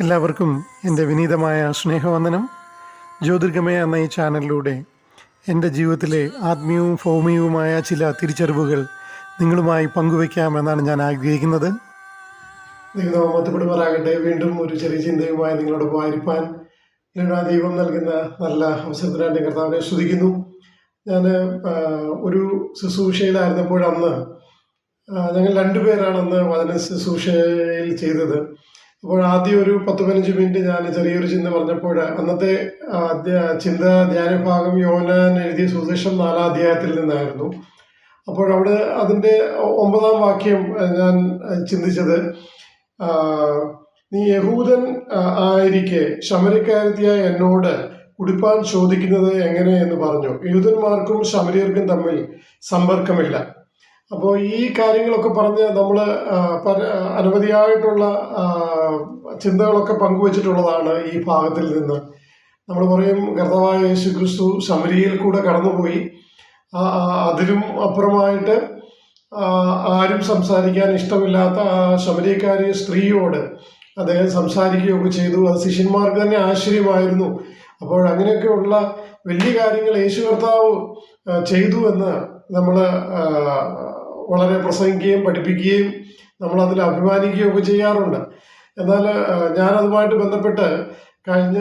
എല്ലാവർക്കും എന്റെ വിനീതമായ സ്നേഹവന്ദനം. ജ്യോതിർഗമയ എന്ന ഈ ചാനലിലൂടെ എന്റെ ജീവിതത്തിലെ ആത്മീയവും ഭൗമികവുമായ ചില തിരിച്ചറിവുകൾ നിങ്ങളുമായി പങ്കുവയ്ക്കാമെന്നാണ് ഞാൻ ആഗ്രഹിക്കുന്നത്. പറയാകട്ടെ വീണ്ടും ഒരു ചെറിയ ചിന്തയുമായി നിങ്ങളോടൊപ്പം ആയിരിക്കാൻ ലീണ ദൈവം നൽകുന്ന നല്ല അവസരത്തിനായിട്ട് കർത്താവിനെ ശ്രദ്ധിക്കുന്നു ഞാൻ ഒരു ശുശ്രൂഷയിലായിരുന്നപ്പോഴന്ന് ഞങ്ങൾ രണ്ടുപേരാണ് അന്ന് വചന ശുശ്രൂഷയിൽ ചെയ്തത്. അപ്പോൾ ആദ്യം ഒരു പത്ത് പതിനഞ്ച് മിനിറ്റ് ഞാൻ ചെറിയൊരു ചിന്ത പറഞ്ഞപ്പോൾ അന്നത്തെ ചിന്ത ധ്യാനഭാഗം യോനാൻ എഴുതിയ സുദേശം നാലാം അധ്യായത്തിൽ നിന്നായിരുന്നു. അപ്പോൾ അവിടെ അതിന്റെ ഒമ്പതാം വാക്യം ഞാൻ ചിന്തിച്ചത് നീ യഹൂദൻ ആയിരിക്കെ ശമരക്കാരത്തിയായ എന്നോട് കുടിപ്പാൻ ചോദിക്കുന്നത് എങ്ങനെ എന്ന് പറഞ്ഞു. യഹൂദന്മാർക്കും ശമരിയർക്കും തമ്മിൽ സമ്പർക്കമില്ല. അപ്പോൾ ഈ കാര്യങ്ങളൊക്കെ പറഞ്ഞ് നമ്മൾ അനവധിയായിട്ടുള്ള ചിന്തകളൊക്കെ പങ്കുവച്ചിട്ടുള്ളതാണ് ഈ ഭാഗത്തിൽ നിന്ന്. നമ്മൾ പറയും കർത്താവായ യേശു ക്രിസ്തു ശബരിയിൽ കൂടെ കടന്നുപോയി. അതിലും അപ്പുറമായിട്ട് ആരും സംസാരിക്കാൻ ഇഷ്ടമില്ലാത്ത ആ ശബരിക്കാരി സ്ത്രീയോട് അദ്ദേഹം സംസാരിക്കുകയൊക്കെ ചെയ്തു. അത് ശിഷ്യന്മാർക്ക് തന്നെ ആശ്ചര്യമായിരുന്നു. അപ്പോൾ അങ്ങനെയൊക്കെയുള്ള വലിയ കാര്യങ്ങൾ യേശു കർത്താവ് ചെയ്തു എന്ന് നമ്മൾ വളരെ പ്രസംഗിക്കുകയും പഠിപ്പിക്കുകയും നമ്മൾ അതിൽ അഭിമാനിക്കുകയൊക്കെ ചെയ്യാറുണ്ട്. എന്നാൽ ഞാനതുമായിട്ട് ബന്ധപ്പെട്ട് കഴിഞ്ഞ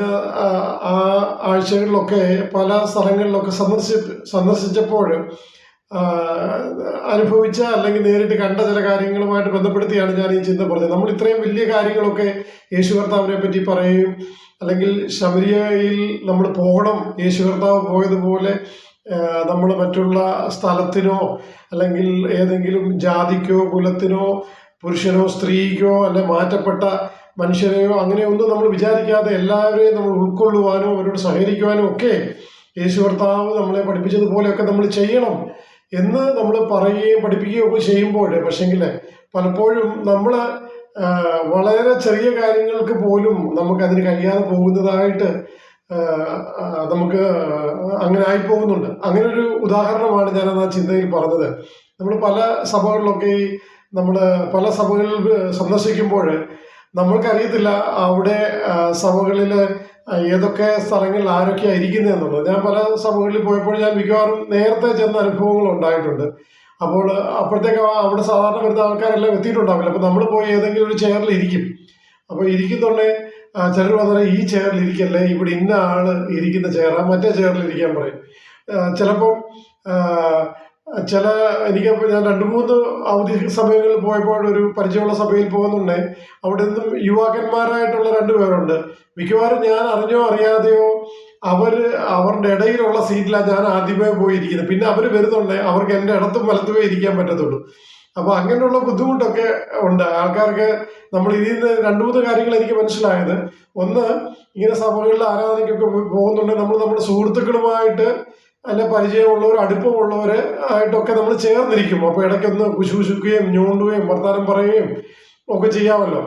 ആ ആഴ്ചകളിലൊക്കെ പല സ്ഥലങ്ങളിലൊക്കെ സന്ദർശി സന്ദർശിച്ചപ്പോൾ അനുഭവിച്ച അല്ലെങ്കിൽ നേരിട്ട് കണ്ട ചില കാര്യങ്ങളുമായിട്ട് ബന്ധപ്പെടുത്തിയാണ് ഞാൻ ഈ ചിന്ത പറഞ്ഞത്. നമ്മൾ ഇത്രയും വലിയ കാര്യങ്ങളൊക്കെ യേശു കർത്താവിനെ പറ്റി പറയുകയും അല്ലെങ്കിൽ ശബരിയയിൽ നമ്മൾ പോകണം യേശു കർത്താവ് പോയതുപോലെ നമ്മൾ മറ്റുള്ള സ്ഥലത്തിനോ അല്ലെങ്കിൽ ഏതെങ്കിലും ജാതിക്കോ കുലത്തിനോ പുരുഷനോ സ്ത്രീക്കോ അല്ലെ മാറ്റപ്പെട്ട മനുഷ്യരെയോ അങ്ങനെയൊന്നും നമ്മൾ വിചാരിക്കാതെ എല്ലാവരെയും നമ്മൾ ഉൾക്കൊള്ളുവാനോ അവരോട് സഹകരിക്കുവാനോ ഒക്കെ യേശു കർത്താവ് നമ്മളെ പഠിപ്പിച്ചതുപോലെയൊക്കെ നമ്മൾ ചെയ്യണം എന്ന് നമ്മൾ പറയുകയും പഠിപ്പിക്കുകയും ഒക്കെ ചെയ്യുമ്പോൾ പക്ഷെങ്കിൽ പലപ്പോഴും നമ്മൾ വളരെ ചെറിയ കാര്യങ്ങൾക്ക് പോലും നമുക്ക് അതിന് കഴിയാതെ പോകുന്നതായിട്ട് നമുക്ക് അങ്ങനെ ആയി പോകുന്നുണ്ട് അങ്ങനെ ഒരു ഉദാഹരണമാണ് ഞാൻ ആ ചിന്തയിൽ പറഞ്ഞത്. നമ്മൾ പല സഭകളിലൊക്കെ നമ്മൾ പല സഭകളിൽ സന്ദർശിക്കുമ്പോൾ നമ്മൾക്കറിയത്തില്ല അവിടെ സഭകളിൽ ഏതൊക്കെ സ്ഥലങ്ങളിൽ ആരൊക്കെയാണ് ഇരിക്കുന്നത് എന്നുള്ളത്. ഞാൻ പല സഭകളിൽ പോയപ്പോൾ ഞാൻ മിക്കവാറും നേരത്തെ ചെന്ന അനുഭവങ്ങൾ ഉണ്ടായിട്ടുണ്ട്. അപ്പോൾ അപ്പോഴത്തേക്ക് അവിടെ സാധാരണ വരുന്ന ആൾക്കാരെല്ലാം എത്തിയിട്ടുണ്ടാവില്ല. അപ്പോൾ നമ്മൾ പോയി ഏതെങ്കിലും ഒരു ചെയറിൽ ഇരിക്കും. അപ്പോൾ ഇരിക്കുന്നുണ്ടെ ചിലർ പറഞ്ഞാൽ ഈ ചെയറിൽ ഇരിക്കല്ലേ ഇവിടെ ഇന്ന ആൾ ഇരിക്കുന്ന ചെയറാണ് മറ്റേ ചെയറിൽ ഇരിക്കാൻ പറയും. ചിലപ്പോൾ ചില എനിക്ക് ഞാൻ രണ്ട് മൂന്ന് അവധി സമയങ്ങളിൽ പോയപ്പോൾ ഒരു പരിചയമുള്ള സഭയിൽ പോകുന്നുണ്ട്. അവിടെ നിന്നും യുവാക്കന്മാരായിട്ടുള്ള രണ്ട് പേരുണ്ട്. മിക്കവാറും ഞാൻ അറിഞ്ഞോ അറിയാതെയോ അവർ അവരുടെ ഇടയിലുള്ള സീറ്റിലാണ് ഞാൻ ആദ്യമേ പോയിരിക്കുന്നത്. പിന്നെ അവർ വരുന്നുണ്ട്. അവർക്ക് എന്റെ ഇടത്തും വലത്തുമേ ഇരിക്കാൻ പറ്റത്തുള്ളൂ. അപ്പോൾ അങ്ങനെയുള്ള ബുദ്ധിമുട്ടൊക്കെ ഉണ്ട്. ആൾക്കാർക്ക് നമ്മൾ ഇതിൽ നിന്ന് രണ്ട് മൂന്ന് കാര്യങ്ങൾ എനിക്ക് മനസ്സിലായത്. ഒന്ന് ഇങ്ങനെ സഭകളിൽ ആരാധനയ്ക്കൊക്കെ പോകുന്നുണ്ടെങ്കിൽ നമ്മൾ നമ്മുടെ സുഹൃത്തുക്കളുമായിട്ട് അല്ല പരിചയമുള്ളവർ അടുപ്പമുള്ളവർ ആയിട്ടൊക്കെ നമ്മൾ ചേർന്നിരിക്കും. അപ്പോൾ ഇടയ്ക്കൊന്ന് കുശുകുശുക്കുകയും ഞോണ്ടുകയും വർത്താനം പറയുകയും ഒക്കെ ചെയ്യാമല്ലോ.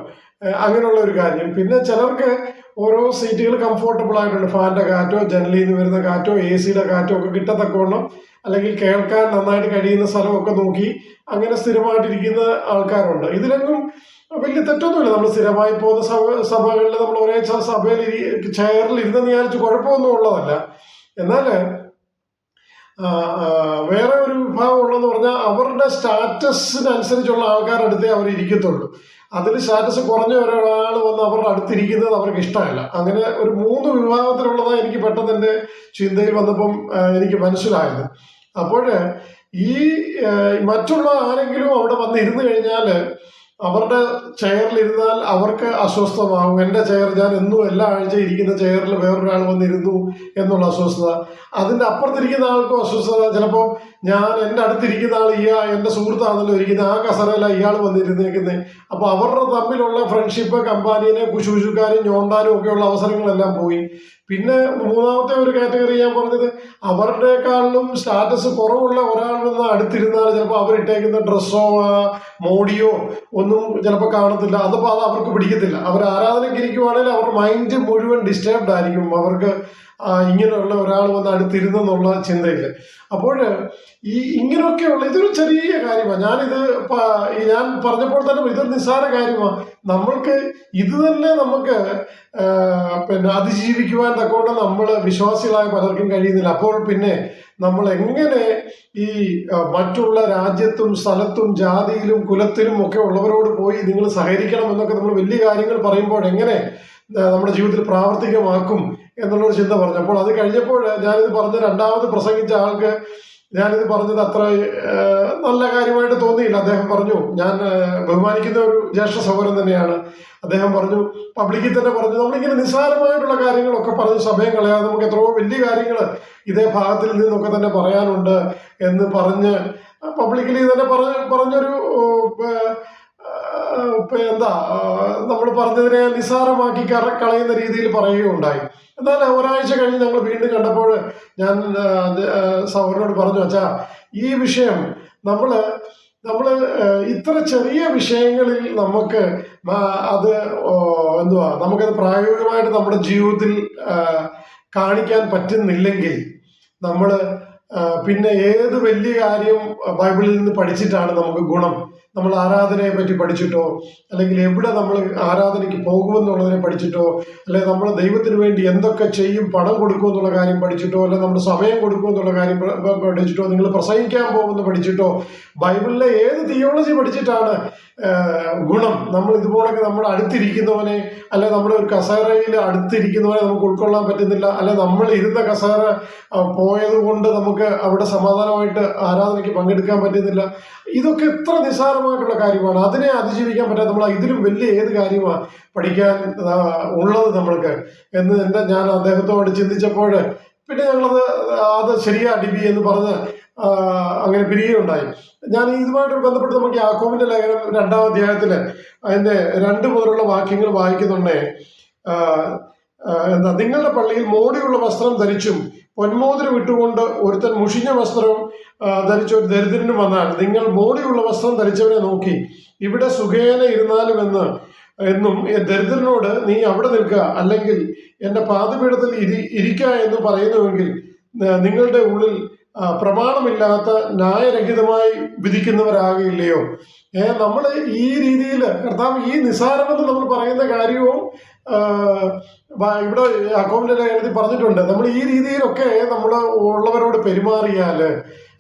അങ്ങനെയുള്ള ഒരു കാര്യം. പിന്നെ ചിലർക്ക് ഓരോ സീറ്റുകൾ കംഫോർട്ടബിൾ ആയിട്ടുണ്ട്. ഫാന്റെ കാറ്റോ ജനലിൽ നിന്ന് വരുന്ന കാറ്റോ എ സിയുടെ കാറ്റോ ഒക്കെ കിട്ടത്തക്കവണ്ണം അല്ലെങ്കിൽ കേൾക്കാൻ നന്നായിട്ട് കഴിയുന്ന സ്ഥലമൊക്കെ നോക്കി അങ്ങനെ സ്ഥിരമായിട്ടിരിക്കുന്ന ആൾക്കാരുണ്ട്. ഇതിലൊന്നും വലിയ തെറ്റൊന്നുമില്ല. നമ്മൾ സ്ഥിരമായി പോകുന്ന സഭ സഭകളിൽ നമ്മൾ ഒരേ സഭയിൽ ചെയറിൽ ഇരുന്നെന്ന് വിചാരിച്ച് കുഴപ്പമൊന്നും ഉള്ളതല്ല. എന്നാൽ വേറെ ഒരു വിഭാഗം ഉള്ളതെന്ന് പറഞ്ഞാൽ അവരുടെ സ്റ്റാറ്റസിനനുസരിച്ചുള്ള ആൾക്കാരുടെ അടുത്തേ അവർ ഇരിക്കത്തുള്ളൂ. അതിൽ സ്റ്റാറ്റസ് കുറഞ്ഞ ഒരാൾ വന്ന് അവരുടെ അടുത്തിരിക്കുന്നത് അവർക്ക് ഇഷ്ടമല്ല. അങ്ങനെ ഒരു മൂന്ന് വിഭാഗത്തിലുള്ളതാണ് എനിക്ക് പെട്ടെന്ന് എന്റെ ചിന്തയിൽ വന്നപ്പം എനിക്ക് മനസ്സിലായത്. അപ്പോൾ ഈ മറ്റുള്ള ആരെങ്കിലും അവിടെ വന്ന് ഇരുന്ന് കഴിഞ്ഞാൽ അവരുടെ ചെയറിൽ ഇരുന്നാൽ അവർക്ക് അസ്വസ്ഥമാകും. എന്റെ ചെയർ ഞാൻ എന്നും എല്ലാ ആഴ്ച ഇരിക്കുന്ന ചെയറിൽ വേറൊരാൾ വന്നിരുന്നു എന്നുള്ള അസ്വസ്ഥത. അതിന്റെ അപ്പുറത്തിരിക്കുന്ന ആൾക്കും അസ്വസ്ഥത. ചിലപ്പോൾ ഞാൻ എന്റെ അടുത്തിരിക്കുന്ന ആൾ ഇയാ എന്റെ സുഹൃത്താണല്ലോ ഇരിക്കുന്നത് ആ കസറയില ഇയാൾ വന്നിരുന്നേക്കുന്നത് അപ്പോൾ അവരുടെ തമ്മിലുള്ള ഫ്രണ്ട്ഷിപ്പ് കമ്പാനിയെ കുശുശുക്കാരും ഞോണ്ടാനും ഒക്കെയുള്ള അവസരങ്ങളെല്ലാം പോയി. പിന്നെ മൂന്നാമത്തെ ഒരു കാറ്റഗറി ഞാൻ പറഞ്ഞത് അവരുടെക്കാളിലും സ്റ്റാറ്റസ് കുറവുള്ള ഒരാൾ നിന്ന് അടുത്തിരുന്നാൽ ചിലപ്പോൾ അവരിട്ടേക്കുന്ന ഡ്രസ്സോ മോഡിയോ ഒന്നും ചിലപ്പോൾ കാണത്തില്ല. അതപ്പോൾ അത് അവർക്ക് പിടിക്കത്തില്ല. അവർ ആരാധനയ്ക്ക് ഇരിക്കുവാണെങ്കിൽ അവരുടെ മൈൻഡ് മുഴുവൻ ഡിസ്റ്റർബ്ഡ് ആയിരിക്കും. അവർക്ക് ഇങ്ങനെയുള്ള ഒരാൾ വന്ന് അടുത്തിരുന്നെന്നുള്ള ചിന്തയില്ല. അപ്പോൾ ഈ ഇങ്ങനെയൊക്കെയുള്ള ഇതൊരു ചെറിയ കാര്യമാണ്. ഞാനിത് ഞാൻ പറഞ്ഞപ്പോൾ തന്നെ ഇതൊരു നിസ്സാര കാര്യമാണ്. നമ്മൾക്ക് ഇത് തന്നെ നമുക്ക് പിന്നെ അതിജീവിക്കുവാൻ തക്കോണം നമ്മൾ വിശ്വാസികളായ പലർക്കും കഴിയുന്നില്ല. അപ്പോൾ പിന്നെ നമ്മൾ എങ്ങനെ ഈ മറ്റുള്ള രാജ്യത്തും സ്ഥലത്തും ജാതിയിലും കുലത്തിലും ഒക്കെ ഉള്ളവരോട് പോയി നിങ്ങൾ സഹകരിക്കണം എന്നൊക്കെ നമ്മൾ വലിയ കാര്യങ്ങൾ പറയുമ്പോൾ എങ്ങനെ നമ്മുടെ ജീവിതത്തിൽ പ്രാവർത്തികമാക്കും? എന്നുള്ളൊരു ചിന്ത പറഞ്ഞു. അപ്പോൾ അത് കഴിഞ്ഞപ്പോൾ ഞാനിത് പറഞ്ഞ രണ്ടാമത് പ്രസംഗിച്ച ആൾക്ക് ഞാനിത് പറഞ്ഞത് അത്ര നല്ല കാര്യമായിട്ട് തോന്നിയില്ല. അദ്ദേഹം പറഞ്ഞു ഞാൻ ബഹുമാനിക്കുന്ന ഒരു ജ്യേഷ്ഠ സഹോദരൻ തന്നെയാണ്. അദ്ദേഹം പറഞ്ഞു പബ്ലിക്കിൽ തന്നെ പറഞ്ഞു നമ്മളിങ്ങനെ നിസ്സാരമായിട്ടുള്ള കാര്യങ്ങളൊക്കെ പറഞ്ഞ് സഭയം കളയാതെ നമുക്ക് എത്രയോ വലിയ കാര്യങ്ങൾ ഇതേ ഭാഗത്തിൽ നിന്നൊക്കെ തന്നെ പറയാനുണ്ട് എന്ന് പറഞ്ഞ് പബ്ലിക്കിൽ തന്നെ പറഞ്ഞ പറഞ്ഞൊരു എന്താ നമ്മൾ പറഞ്ഞതിനെ നിസാരമാക്കി കറ- കളയുന്ന രീതിയിൽ പറയുകയുണ്ടായി. എന്നാൽ ഒരാഴ്ച കഴിഞ്ഞ് ഞങ്ങൾ വീണ്ടും കണ്ടപ്പോൾ ഞാൻ സൗറിനോട് പറഞ്ഞു അച്ഛാ ഈ വിഷയം നമ്മൾ നമ്മൾ ഇത്ര ചെറിയ വിഷയങ്ങളിൽ നമുക്ക് അത് എന്തുവാ നമുക്കത് പ്രായോഗികമായിട്ട് നമ്മുടെ ജീവിതത്തിൽ കാണിക്കാൻ പറ്റുന്നില്ലെങ്കിൽ നമ്മൾ പിന്നെ ഏത് വലിയ കാര്യം ബൈബിളിൽ നിന്ന് പഠിച്ചിട്ടാണ് നമുക്ക് ഗുണം? നമ്മൾ ആരാധനയെ പറ്റി പഠിച്ചിട്ടോ അല്ലെങ്കിൽ എവിടെ നമ്മൾ ആരാധനയ്ക്ക് പോകുമെന്നുള്ളതിനെ പഠിച്ചിട്ടോ അല്ലെങ്കിൽ നമ്മൾ ദൈവത്തിന് വേണ്ടി എന്തൊക്കെ ചെയ്യും പണം കൊടുക്കും എന്നുള്ള കാര്യം പഠിച്ചിട്ടോ അല്ലെങ്കിൽ നമ്മുടെ സമയം കൊടുക്കും എന്നുള്ള കാര്യം പഠിച്ചിട്ടോ നിങ്ങൾ പ്രസംഗിക്കാൻ പോകുമെന്ന് പഠിച്ചിട്ടോ ബൈബിളിലെ ഏത് തിയോളജി പഠിച്ചിട്ടാണ് ഗുണം? നമ്മൾ ഇതുപോലൊക്കെ നമ്മൾ അടുത്തിരിക്കുന്നവനെ അല്ലെ നമ്മുടെ ഒരു കസേരയിൽ അടുത്തിരിക്കുന്നവനെ നമുക്ക് ഉൾക്കൊള്ളാൻ പറ്റുന്നില്ല അല്ലെ നമ്മൾ ഇരുന്ന കസേര പോയത് കൊണ്ട് നമുക്ക് അവിടെ സമാധാനമായിട്ട് ആരാധനയ്ക്ക് പങ്കെടുക്കാൻ പറ്റുന്നില്ല. ഇതൊക്കെ എത്ര നിസ്സാരമായിട്ടുള്ള കാര്യമാണ്. അതിനെ അതിജീവിക്കാൻ പറ്റാത്ത നമ്മൾ ഇതിലും വലിയ ഏത് കാര്യമാണ് പഠിക്കാൻ ഉള്ളത് നമ്മൾക്ക്? എന്ന് എന്റെ ഞാൻ അദ്ദേഹത്തോട് ചിന്തിച്ചപ്പോൾ പിന്നെ ഞങ്ങളത് അത് ശരിയാ ഡിബി എന്ന് പറഞ്ഞ് അങ്ങനെ പിരിയുണ്ടായി ഞാൻ ഇതുമായിട്ട് ബന്ധപ്പെട്ട് നമുക്ക് യാക്കോബിന്റെ ലേഖനം രണ്ടാം അധ്യായത്തിൽ അതിന്റെ രണ്ട് മുതലുള്ള വാക്യങ്ങൾ വായിക്കുന്നുണ്ടേ. എന്താ നിങ്ങളുടെ പള്ളിയിൽ മോടിയുള്ള വസ്ത്രം ധരിച്ചും പൊന്മോതിരം ഇട്ടുകൊണ്ട് ഒരുത്തൻ മുഷിഞ്ഞ വസ്ത്രവും ആ, ധരിച്ച ഒരു ദരിദ്രനും വന്നാൽ നിങ്ങൾ മോടിയുള്ള വസ്ത്രം ധരിച്ചവനെ നോക്കി. ഇവിടെ സുഖേന ഇരുന്നാലും എന്ന് എന്നും ദരിദ്രനോട് നീ അവിടെ നിൽക്കുക. അല്ലെങ്കിൽ എന്റെ പാതപീഠത്തിൽ ഇരി ഇരിക്കുക എന്ന് പറയുന്നുവെങ്കിൽ നിങ്ങളുടെ ഉള്ളിൽ പ്രമാണമില്ലാത്ത ന്യായരഹിതമായി വിധിക്കുന്നവരാകില്ലയോ? ഏ നമ്മൾ ഈ രീതിയിൽ കർത്താവ് ഈ നിസാരമെന്ന് നമ്മൾ പറയുന്ന കാര്യവും ഇവിടെ അക്കൗണ്ടിലെ എഴുതി പറഞ്ഞിട്ടുണ്ട്. നമ്മൾ ഈ രീതിയിലൊക്കെ നമ്മൾ ഉള്ളവരോട് പെരുമാറിയാൽ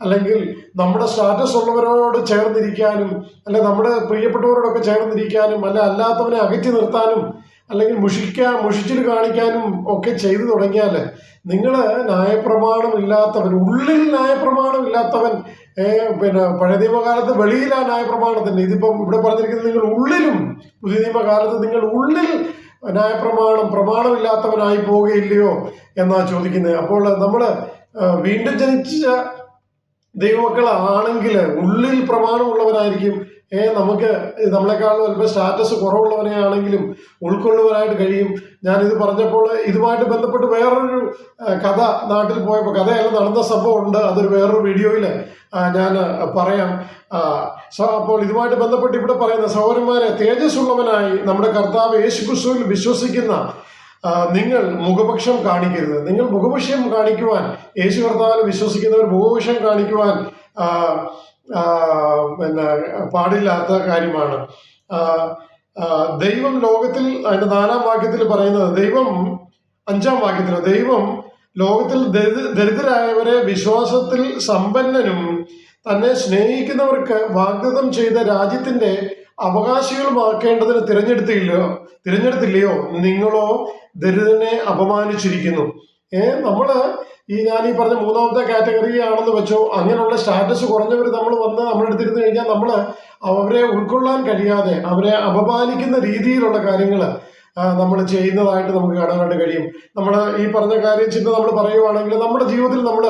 അല്ലെങ്കിൽ നമ്മുടെ സ്റ്റാറ്റസ് ഉള്ളവരോട് ചേർന്നിരിക്കാനും അല്ലെ നമ്മുടെ പ്രിയപ്പെട്ടവരോടൊക്കെ ചേർന്നിരിക്കാനും അല്ലെ അല്ലാത്തവനെ അകറ്റി നിർത്താനും അല്ലെങ്കിൽ മുഷിക്കാൻ മുഷിച്ചിൽ കാണിക്കാനും ഒക്കെ ചെയ്തു തുടങ്ങിയാൽ നിങ്ങൾ ന്യായപ്രമാണം ഇല്ലാത്തവൻ ഉള്ളിൽ ന്യായപ്രമാണം ഇല്ലാത്തവൻ പിന്നെ പഴയ നിയമകാലത്ത് വെളിയിലാ ന്യായപ്രമാണത്തിന്റെ ഇതിപ്പം ഇവിടെ പറഞ്ഞിരിക്കുന്നത് നിങ്ങൾ ഉള്ളിലും പുതിയ നിയമകാലത്ത് നിങ്ങൾ ഉള്ളിൽ ന്യായപ്രമാണം പ്രമാണമില്ലാത്തവനായി പോവുകയില്ലയോ എന്നാ ചോദിക്കുന്നത്. അപ്പോൾ നമ്മൾ വീണ്ടും ജനിച്ച ദൈവമക്കളാണെങ്കിൽ ഉള്ളിൽ പ്രമാണമുള്ളവരായിരിക്കും. ഏ നമുക്ക് നമ്മളെക്കാളും അല്പം സ്റ്റാറ്റസ് കുറവുള്ളവനെ ആണെങ്കിലും ഉൾക്കൊള്ളുവാനായിട്ട് കഴിയും. ഞാൻ ഇത് പറഞ്ഞപ്പോൾ ഇതുമായിട്ട് ബന്ധപ്പെട്ട് വേറൊരു കഥ നാട്ടിൽ പോയപ്പോൾ കഥയല്ല നടന്ന സംഭവം ഉണ്ട്. അതൊരു വേറൊരു വീഡിയോയിൽ ഞാൻ പറയാം. അപ്പോൾ ഇതുമായിട്ട് ബന്ധപ്പെട്ട് ഇവിടെ പറയുന്ന സഹോദരന്മാരെ തേജസ്സുള്ളവനായി നമ്മുടെ കർത്താവ് യേശുക്രിസ്തുവിൽ വിശ്വസിക്കുന്ന നിങ്ങൾ മുഖപക്ഷം കാണിക്കരുത്. നിങ്ങൾ മുഖപക്ഷം കാണിക്കുവാൻ യേശു കർത്താവിൽ വിശ്വസിക്കുന്നവർ മുഖപക്ഷം കാണിക്കുവാൻ പിന്നെ പാടില്ലാത്ത കാര്യമാണ്. ദൈവം ലോകത്തിൽ അതിന്റെ നാലാം വാക്യത്തിൽ പറയുന്നത് ദൈവം അഞ്ചാം വാക്യത്തിൽ ദൈവം ലോകത്തിൽ ദരിദ്രരായവരെ വിശ്വാസത്തിൽ സമ്പന്നനും തന്നെ സ്നേഹിക്കുന്നവർക്ക് വാഗ്ദത്തം ചെയ്ത രാജ്യത്തിന്റെ അവകാശികളുമാക്കേണ്ടതിന് തിരഞ്ഞെടുത്തില്ലയോ തിരഞ്ഞെടുത്തില്ലയോ നിങ്ങളോ ദരിദ്രനെ അപമാനിച്ചിരിക്കുന്നു. ഏ നമ്മൾ ഈ ഞാൻ ഈ പറഞ്ഞ മൂന്നാമത്തെ കാറ്റഗറി ആണെന്ന് വെച്ചോ അങ്ങനെയുള്ള സ്റ്റാറ്റസ് കുറഞ്ഞവർ നമ്മൾ വന്ന് നമ്മുടെ അടുത്തിരുന്ന് കഴിഞ്ഞാൽ നമ്മൾ അവരെ ഉൾക്കൊള്ളാൻ കഴിയാതെ അവരെ അപമാനിക്കുന്ന രീതിയിലുള്ള കാര്യങ്ങൾ നമ്മൾ ചെയ്യുന്നതായിട്ട് നമുക്ക് കാണാനായിട്ട് കഴിയും. നമ്മൾ ഈ പറഞ്ഞ കാര്യം ചിന്ത നമ്മൾ പറയുവാണെങ്കിൽ നമ്മുടെ ജീവിതത്തിൽ നമ്മൾ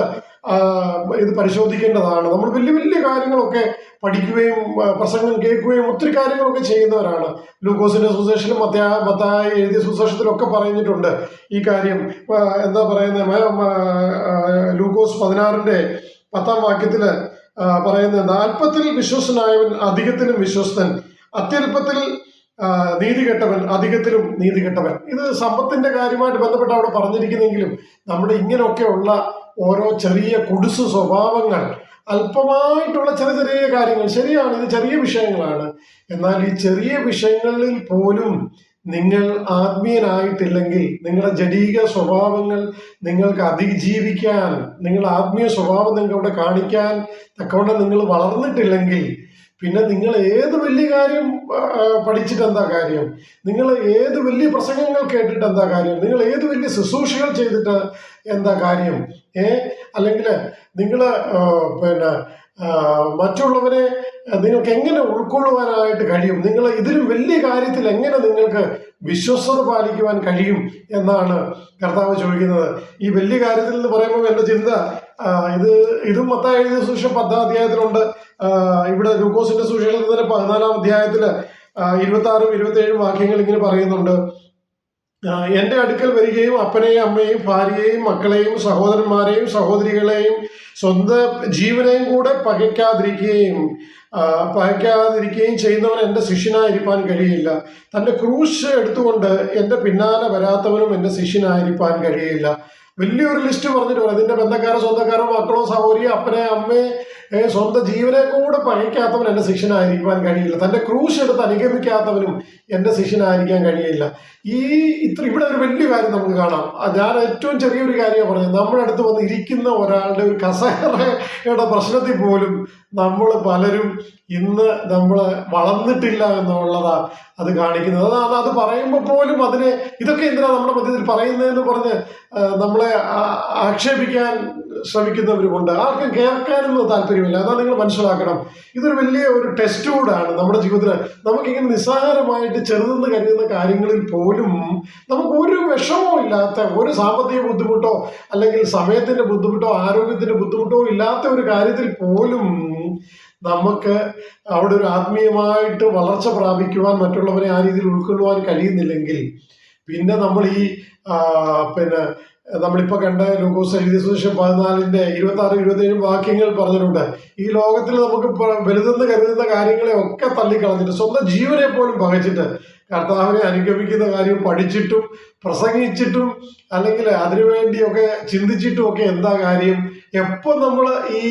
ഇത് പരിശോധിക്കേണ്ടതാണ്. നമ്മൾ വലിയ വലിയ കാര്യങ്ങളൊക്കെ പഠിക്കുകയും പ്രസംഗം കേൾക്കുകയും ഒത്തിരി കാര്യങ്ങളൊക്കെ ചെയ്യുന്നവരാണ്. ലൂക്കോസിന്റെ സുശേഷനും മത്തായ മത്തായ എഴുതിയ സുശേഷത്തിലൊക്കെ പറഞ്ഞിട്ടുണ്ട് ഈ കാര്യം. എന്താ പറയുന്നത് ലൂക്കോസ് പതിനാറിന്റെ പത്താം വാക്യത്തിൽ ആ, പറയുന്നത് നാൽപ്പത്തിൽ വിശ്വസനായവൻ അധികത്തിലും വിശ്വസ്തൻ. അത്യല്പത്തിൽ നീതി കെട്ടവൻ അധികത്തിലും നീതി കെട്ടവൻ ഇത് സമ്പത്തിന്റെ കാര്യമായിട്ട് ബന്ധപ്പെട്ട് അവിടെ പറഞ്ഞിരിക്കുന്നെങ്കിലും നമ്മുടെ ഇങ്ങനെയൊക്കെയുള്ള ഓരോ ചെറിയ കുടുസു സ്വഭാവങ്ങൾ അല്പമായിട്ടുള്ള ചെറിയ ചെറിയ കാര്യങ്ങൾ ശരിയാണ് ഇത് ചെറിയ വിഷയങ്ങളാണ്. എന്നാൽ ഈ ചെറിയ വിഷയങ്ങളിൽ പോലും നിങ്ങൾ ആത്മീയനായിട്ടില്ലെങ്കിൽ നിങ്ങളുടെ ജടീക സ്വഭാവങ്ങൾ നിങ്ങൾക്ക് അതിജീവിക്കാൻ നിങ്ങളുടെ ആത്മീയ സ്വഭാവം നിങ്ങൾക്ക് അവിടെ കാണിക്കാൻ തക്കവണ്ണം നിങ്ങൾ വളർന്നിട്ടില്ലെങ്കിൽ പിന്നെ നിങ്ങൾ ഏത് വലിയ കാര്യം പഠിച്ചിട്ട് എന്താ കാര്യം? നിങ്ങൾ ഏത് വലിയ പ്രസംഗങ്ങൾ കേട്ടിട്ട് എന്താ കാര്യം? നിങ്ങൾ ഏത് വലിയ ശുശ്രൂഷകൾ ചെയ്തിട്ട് എന്താ കാര്യം? ഏ? അല്ലെങ്കിൽ നിങ്ങൾ പിന്നെ മറ്റുള്ളവരെ നിങ്ങൾക്ക് എങ്ങനെ ഉൾക്കൊള്ളുവാനായിട്ട് കഴിയും? നിങ്ങൾ ഇതിലും വലിയ കാര്യത്തിൽ എങ്ങനെ നിങ്ങൾക്ക് വിശ്വസ്തത പാലിക്കുവാൻ കഴിയും എന്നാണ് കർത്താവ് ചോദിക്കുന്നത്. ഈ വലിയ കാര്യത്തിൽ എന്ന് പറയുമ്പോൾ എന്റെ ചിന്ത ഇത് ഇതും മത്തായി സുവിശേഷം പത്താം അധ്യായത്തിലുണ്ട്. ഇവിടെ ലൂക്കോസിന്റെ സുശേഷത്തിന്റെ പതിനാലാം അധ്യായത്തിൽ ഇരുപത്തി ആറും ഇരുപത്തി ഏഴും വാക്യങ്ങൾ ഇങ്ങനെ പറയുന്നുണ്ട്. എന്റെ അടുക്കൽ വരികയും അപ്പനെയും അമ്മയെയും ഭാര്യയെയും മക്കളെയും സഹോദരന്മാരെയും സഹോദരികളെയും സ്വന്തം ജീവനെയും കൂടെ പകയ്ക്കാതിരിക്കുകയും പകയ്ക്കാതിരിക്കുകയും ചെയ്യുന്നവൻ എന്റെ ശിഷ്യനായിരിക്കാൻ കഴിയില്ല. തന്റെ ക്രൂശ് എടുത്തുകൊണ്ട് എന്റെ പിന്നാലെ വരാത്തവനും എന്റെ ശിഷ്യനായിരിക്കാൻ കഴിയില്ല. വലിയൊരു ലിസ്റ്റ് പറഞ്ഞിട്ട് പറയാം അതിന്റെ ബന്ധക്കാരോ സ്വന്തക്കാരോ മക്കളോ സഹോരി അപ്പനെ അമ്മയെ സ്വന്തം ജീവനെ കൂടെ പകയ്ക്കാത്തവൻ എന്റെ ശിഷ്യനായിരിക്കാൻ കഴിയില്ല. തന്റെ ക്രൂശ് എടുത്ത് അനുഗമിക്കാത്തവനും എന്റെ ശിഷ്യനായിരിക്കാൻ കഴിയില്ല. ഈ ഇത്ര ഇവിടെ ഒരു വലിയ കാര്യം നമുക്ക് കാണാം. ഞാൻ ഏറ്റവും ചെറിയൊരു കാര്യമാണ് പറഞ്ഞത്. നമ്മുടെ അടുത്ത് വന്ന് ഇരിക്കുന്ന ഒരാളുടെ ഒരു കസേരയുടെ പ്രശ്നത്തിൽ പോലും നമ്മൾ പലരും ഇന്ന് നമ്മൾ വളർന്നിട്ടില്ല എന്നുള്ളതാ അത് കാണിക്കുന്നത്. അതാണ് അത് പറയുമ്പോൾ പോലും അതിനെ ഇതൊക്കെ എന്തിനാ നമ്മുടെ മധ്യത്തിൽ പറയുന്നതെന്ന് പറഞ്ഞ് ആ, നമ്മളെ ആക്ഷേപിക്കാൻ ശ്രമിക്കുന്നവരുമുണ്ട്. ആർക്കും കേൾക്കാനൊന്നും താല്പര്യമില്ല. അതാ നിങ്ങൾ മനസ്സിലാക്കണം. ഇതൊരു വലിയ ഒരു ടെസ്റ്റ് കൂടാണ്. നമ്മുടെ ജീവിതത്തിൽ നമുക്കിങ്ങനെ നിസ്സാരമായിട്ട് ചെറുതെന്ന് കരുതുന്ന കാര്യങ്ങളിൽ പോലും നമുക്ക് ഒരു വിഷമവും ഇല്ലാത്ത ഒരു സാമ്പത്തിക ബുദ്ധിമുട്ടോ അല്ലെങ്കിൽ സമയത്തിന്റെ ബുദ്ധിമുട്ടോ ആരോഗ്യത്തിന്റെ ബുദ്ധിമുട്ടോ ഇല്ലാത്ത ഒരു കാര്യത്തിൽ പോലും നമുക്ക് അവിടെ ഒരു ആത്മീയമായിട്ട് വളർച്ച പ്രാപിക്കുവാൻ മറ്റുള്ളവരെ ആ രീതിയിൽ ഉൾക്കൊള്ളുവാൻ കഴിയുന്നില്ലെങ്കിൽ പിന്നെ നമ്മൾ ഈ പിന്നെ നമ്മളിപ്പോ കണ്ട ലൂക്കോസ് എഴുതിയ സുവിശേഷം പതിനാലിന്റെ ഇരുപത്തി ആറ് ഇരുപത്തി ഏഴ് വാക്യങ്ങൾ പറഞ്ഞിട്ടുണ്ട്. ഈ ലോകത്തിൽ നമുക്ക് വലുതെന്ന് കരുതുന്ന കാര്യങ്ങളെ ഒക്കെ തള്ളിക്കളഞ്ഞിട്ട് സ്വന്തം ജീവനെ പോലും പകച്ചിട്ട് കർത്താവിനെ അനുഗമിക്കുന്ന കാര്യം പഠിച്ചിട്ടും പ്രസംഗിച്ചിട്ടും അല്ലെങ്കിൽ അതിനുവേണ്ടിയൊക്കെ ചിന്തിച്ചിട്ടും ഒക്കെ എന്താ കാര്യം? എപ്പോ നമ്മൾ ഈ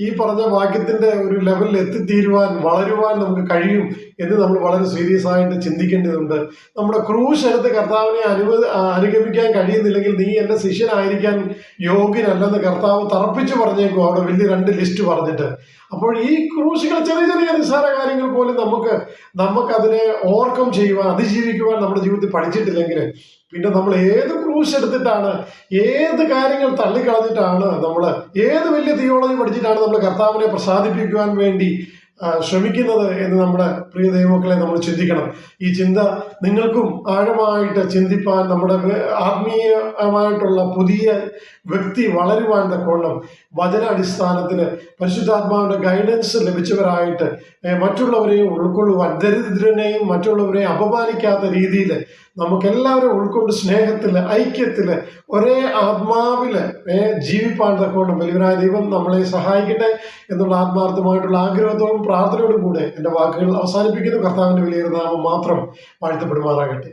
ഈ പറഞ്ഞ വാക്യത്തിന്റെ ഒരു ലെവലിൽ എത്തിത്തീരുവാൻ വളരുവാൻ നമുക്ക് കഴിയും എന്ന് നമ്മൾ വളരെ സീരിയസ് ആയിട്ട് ചിന്തിക്കേണ്ടതുണ്ട്. നമ്മുടെ ക്രൂശ് എടുത്ത് കർത്താവിനെ അനുവ അനുഗമിക്കാൻ കഴിയുന്നില്ലെങ്കിൽ നീ എന്റെ ശിഷ്യനായിരിക്കാൻ യോഗ്യനല്ലെന്ന് കർത്താവ് തറപ്പിച്ചു പറഞ്ഞേക്കും. അവിടെ വലിയ രണ്ട് ലിസ്റ്റ് പറഞ്ഞിട്ട്. അപ്പോൾ ഈ ക്രൂശുകൾ ചെറിയ ചെറിയ നിസ്സാര കാര്യങ്ങൾ പോലും നമുക്ക് നമുക്കതിനെ ഓവർകം ചെയ്യുവാൻ അതിജീവിക്കുവാൻ നമ്മുടെ ജീവിതത്തിൽ പഠിച്ചിട്ടില്ലെങ്കിൽ പിന്നെ നമ്മൾ ഏത് ക്രൂശ് എടുത്തിട്ടാണ് ഏത് കാര്യങ്ങൾ തള്ളിക്കളഞ്ഞിട്ടാണ് നമ്മൾ ഏത് വലിയ തിയോളജി പഠിച്ചിട്ടാണ് നമ്മൾ കർത്താവിനെ പ്രസാദിപ്പിക്കുവാൻ വേണ്ടി ശ്രമിക്കുന്നത് എന്ന് നമ്മുടെ പ്രിയ ദൈവമക്കളെ നമ്മൾ ചിന്തിക്കണം. ഈ ചിന്ത നിങ്ങൾക്കും ആഴമായിട്ട് ചിന്തിപ്പാൻ നമ്മുടെ ആത്മീയമായിട്ടുള്ള പുതിയ വ്യക്തി വളരുവാൻ തക്കോണം വചനാടിസ്ഥാനത്തിൽ പരിശുദ്ധാത്മാവിന്റെ ഗൈഡൻസ് ലഭിച്ചവരായിട്ട് മറ്റുള്ളവരെയും ഉൾക്കൊള്ളുവാൻ ദരിദ്രനെയും മറ്റുള്ളവരെയും അപമാനിക്കാത്ത രീതിയിൽ നമുക്കെല്ലാവരും ഉൾക്കൊണ്ട് സ്നേഹത്തിൽ ഐക്യത്തിൽ ഒരേ ആത്മാവിൽ ഏ, ജീവിപ്പാൻ തക്കോണം വലിയവരായ ദൈവം നമ്മളെ സഹായിക്കട്ടെ എന്നുള്ള ആത്മാർത്ഥമായിട്ടുള്ള ആഗ്രഹത്തോടും പ്രാർത്ഥനയോടും കൂടെ എന്റെ വാക്കുകൾ അവസാനിപ്പിക്കുന്നു. കർത്താവിന്റെ വലിയൊരു നാമം മാത്രം വാഴ്ത്തപ്പെടുമാറാകട്ടെ.